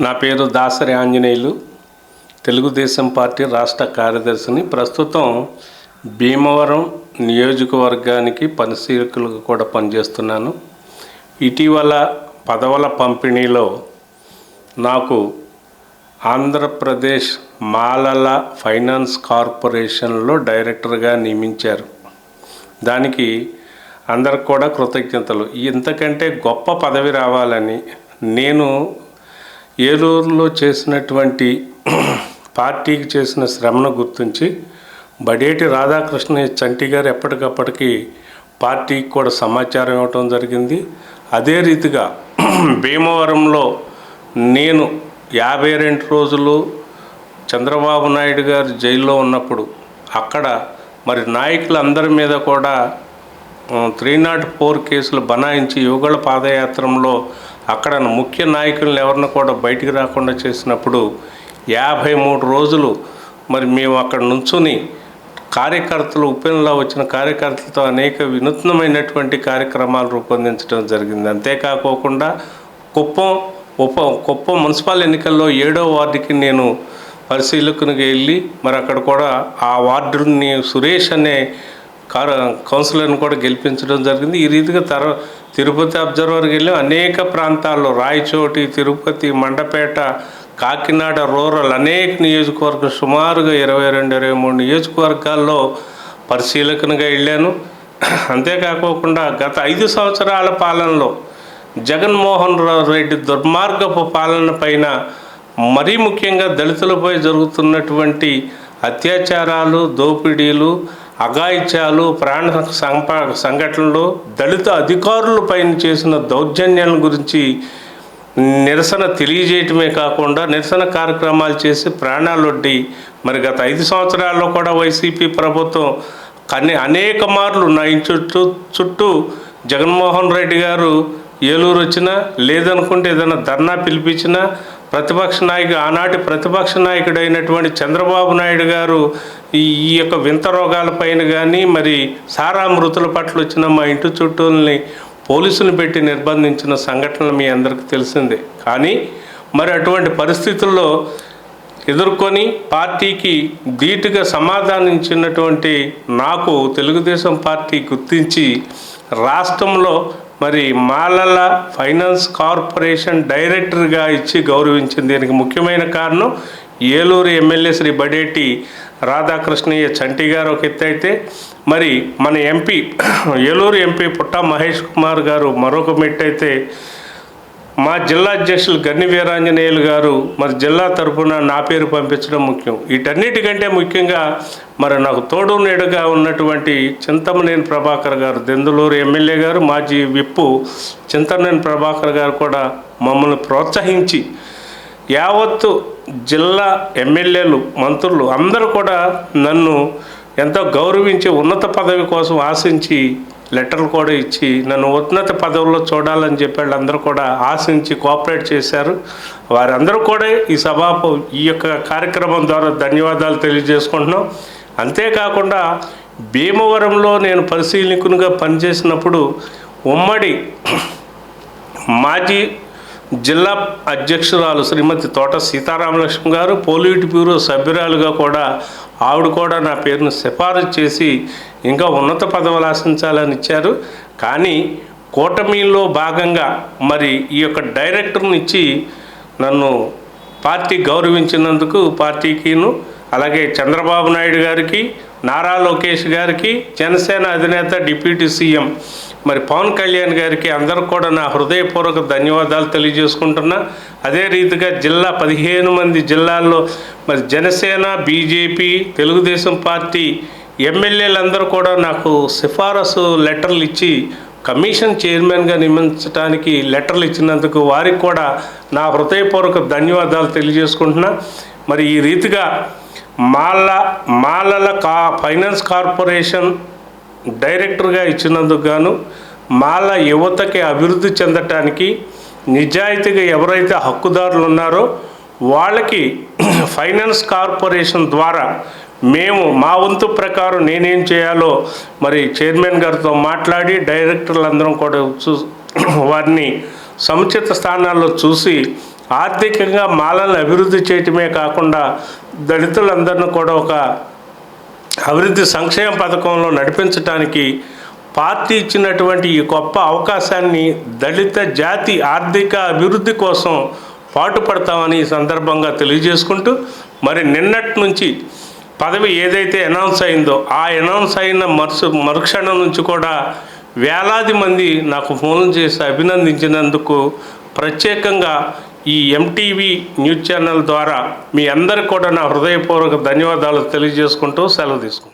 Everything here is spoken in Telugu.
నా పేరు దాసరి ఆంజనేయులు. తెలుగుదేశం పార్టీ రాష్ట్ర కార్యదర్శిని. ప్రస్తుతం భీమవరం నియోజకవర్గానికి పరిశీలకులుగా కూడా పనిచేస్తున్నాను. ఇటీవల పదవుల పంపిణీలో నాకు ఆంధ్రప్రదేశ్ మాలల ఫైనాన్స్ కార్పొరేషన్లో డైరెక్టర్గా నియమించారు. దానికి అందరికి కూడా కృతజ్ఞతలు. ఇంతకంటే గొప్ప పదవి రావాలని నేను ఏలూరులో చేసినటువంటి పార్టీకి చేసిన శ్రమను గుర్తించి బడేటి రాధాకృష్ణ చంటి గారు ఎప్పటికప్పటికి పార్టీకి కూడా సమాచారం ఇవ్వటం జరిగింది. అదే రీతిగా భీమవరంలో నేను యాభై రెండు రోజులు చంద్రబాబు నాయుడు గారు జైల్లో ఉన్నప్పుడు అక్కడ మరి నాయకులందరి మీద కూడా త్రీ నాట్ ఫోర్ కేసులు బనాయించి యువగళ పాదయాత్రలో అక్కడ ముఖ్య నాయకులను ఎవరిని కూడా బయటికి రాకుండా చేసినప్పుడు యాభై మూడు రోజులు మరి మేము అక్కడ నుంచుని కార్యకర్తలు ఉపేనలో వచ్చిన కార్యకర్తలతో అనేక వినూత్నమైనటువంటి కార్యక్రమాలు రూపొందించడం జరిగింది. అంతేకాకోకుండా కుప్పం ఉప కుప్పం మున్సిపల్ ఎన్నికల్లో ఏడో వార్డుకి నేను పరిశీలకునికి వెళ్ళి మరి అక్కడ కూడా ఆ వార్డుని సురేష్ అనే కౌన్సిలర్ని కూడా గెలిపించడం జరిగింది. ఈ రీతిగా తర్వాత తిరుపతి అబ్జర్వర్కి వెళ్ళి అనేక ప్రాంతాల్లో రాయచోటి తిరుపతి మండపేట కాకినాడ రూరల్ అనేక నియోజకవర్గం సుమారుగా ఇరవై రెండు ఇరవై మూడు నియోజకవర్గాల్లో పరిశీలకునిగా వెళ్ళాను. అంతేకాకోకుండా గత ఐదు సంవత్సరాల పాలనలో జగన్మోహన్ రెడ్డి దుర్మార్గపు పాలన పైన మరీ ముఖ్యంగా దళితులపై జరుగుతున్నటువంటి అత్యాచారాలు దోపిడీలు అఘాయిత్యాలు ప్రాణ సంప సంఘటనలు దళిత అధికారులపైన చేసిన దౌర్జన్యాల గురించి నిరసన తెలియజేయటమే కాకుండా నిరసన కార్యక్రమాలు చేసి ప్రాణాలొడ్డి మరి గత ఐదు సంవత్సరాల్లో కూడా వైసీపీ ప్రభుత్వం కన్ని అనేక మార్లు నా ఇంటి చుట్టూ చుట్టూ జగన్మోహన్ రెడ్డి గారు ఏలూరు వచ్చినా లేదనుకుంటే ఏదైనా ధర్నా పిలిపించినా ప్రతిపక్ష నాయకుడు ఆనాటి ప్రతిపక్ష నాయకుడైనటువంటి చంద్రబాబు నాయుడు గారు ఈ యొక్క వింత రోగాలపైన కానీ మరి సారా మృతుల పట్ల వచ్చిన మా ఇంటి చుట్టూల్ని పోలీసులు పెట్టి నిర్బంధించిన సంఘటన మీ అందరికీ తెలిసిందే. కానీ మరి అటువంటి పరిస్థితుల్లో ఎదుర్కొని పార్టీకి ధీటుగా సమాధానించినటువంటి నాకు తెలుగుదేశం పార్టీ గుర్తించి రాష్ట్రంలో మరి మాలల ఫైనాన్స్ కార్పొరేషన్ డైరెక్టర్గా ఇచ్చి గౌరవించింది. దీనికి ముఖ్యమైన కారణం ఏలూరు ఎమ్మెల్యే శ్రీ బడేటి రాధాకృష్ణయ్య చంటి గారు ఒక ఎత్తైతే మరి మన ఎంపీ ఏలూరు ఎంపీ పుట్ట మహేష్ కుమార్ గారు మరొక మెట్టయితే మా జిల్లా అధ్యక్షులు గన్ని వీరాంజనేయులు గారు మరి జిల్లా తరఫున నా పేరు పంపించడం ముఖ్యం. వీటన్నిటికంటే ముఖ్యంగా మరి నాకు తోడు నీడగా ఉన్నటువంటి చింతమనేని ప్రభాకర్ గారు దెందులూరు ఎమ్మెల్యే గారు మాజీ విప్పు చింతమనేని ప్రభాకర్ గారు కూడా మమ్మల్ని ప్రోత్సహించి యావత్తు జిల్లా ఎమ్మెల్యేలు మంత్రులు అందరూ కూడా నన్ను ఎంతో గౌరవించి ఉన్నత పదవి కోసం ఆశించి లెటర్లు కూడా ఇచ్చి నన్ను ఉన్నత పదవుల్లో చూడాలని చెప్పి వాళ్ళందరూ కూడా ఆశించి కోఆపరేట్ చేశారు. వారందరూ కూడా ఈ సభాపు ఈ యొక్క కార్యక్రమం ద్వారా ధన్యవాదాలు తెలియజేసుకుంటున్నాం. అంతేకాకుండా భీమవరంలో నేను పరిశీలకునిగా పనిచేసినప్పుడు ఉమ్మడి మాజీ జిల్లా అధ్యక్షురాలు శ్రీమతి తోట సీతారామలక్ష్మి గారు పోలిట్ బ్యూరో సభ్యురాలుగా కూడా ఆవిడ కూడా నా పేరును సిఫారసు చేసి ఇంకా ఉన్నత పదవులు ఆశించాలని ఇచ్చారు. కానీ కూటమిలో భాగంగా మరి ఈ యొక్క డైరెక్టర్ని ఇచ్చి నన్ను పార్టీ గౌరవించినందుకు పార్టీకిను అలాగే చంద్రబాబు నాయుడు గారికి నారా లోకేష్ గారికి జనసేన అధినేత డిప్యూటీ సీఎం మరి పవన్ కళ్యాణ్ గారికి అందరూ కూడా నా హృదయపూర్వక ధన్యవాదాలు తెలియజేసుకుంటున్నా. అదే రీతిగా జిల్లా పదిహేను మంది జిల్లాల్లో మరి జనసేన బీజేపీ తెలుగుదేశం పార్టీ ఎమ్మెల్యేలందరూ కూడా నాకు సిఫారసు లెటర్లు ఇచ్చి కమిషన్ చైర్మన్గా నియమించడానికి లెటర్లు ఇచ్చినందుకు వారికి కూడా నా హృదయపూర్వక ధన్యవాదాలు తెలియజేసుకుంటున్నా. మరి ఈ రీతిగా మాల మాలల కా ఫైనాన్స్ కార్పొరేషన్ డైరెక్టర్గా ఇచ్చినందుకు గాను మాల యువతకి అభివృద్ధి చెందటానికి నిజాయితీగా ఎవరైతే హక్కుదారులు ఉన్నారో వాళ్ళకి ఫైనాన్స్ కార్పొరేషన్ ద్వారా మేము మా వంతు ప్రకారం నేనేం చేయాలో మరి చైర్మన్ గారితో మాట్లాడి డైరెక్టర్లు అందరం కూడా చూ వారిని సముచిత స్థానాల్లో చూసి ఆర్థికంగా మాలలను అభివృద్ధి చేయటమే కాకుండా దళితులందరిని కూడా ఒక అభివృద్ధి సంక్షేమ పథకంలో నడిపించడానికి పార్టీ ఇచ్చినటువంటి ఈ గొప్ప అవకాశాన్ని దళిత జాతి ఆర్థిక అభివృద్ధి కోసం పాటుపడతామని ఈ సందర్భంగా తెలియజేసుకుంటూ మరి నిన్నటి నుంచి పదవి ఏదైతే అనౌన్స్ అయిందో ఆ అనౌన్స్ అయిన మరుసు మరుక్షణం నుంచి కూడా వేలాది మంది నాకు ఫోన్ చేసి అభినందించినందుకు ప్రత్యేకంగా ఈ ఎంటీవీ న్యూస్ ఛానల్ ద్వారా మీ అందరికి కూడా నా హృదయపూర్వక ధన్యవాదాలు తెలియజేసుకుంటూ సెలవు తీసుకుంటాను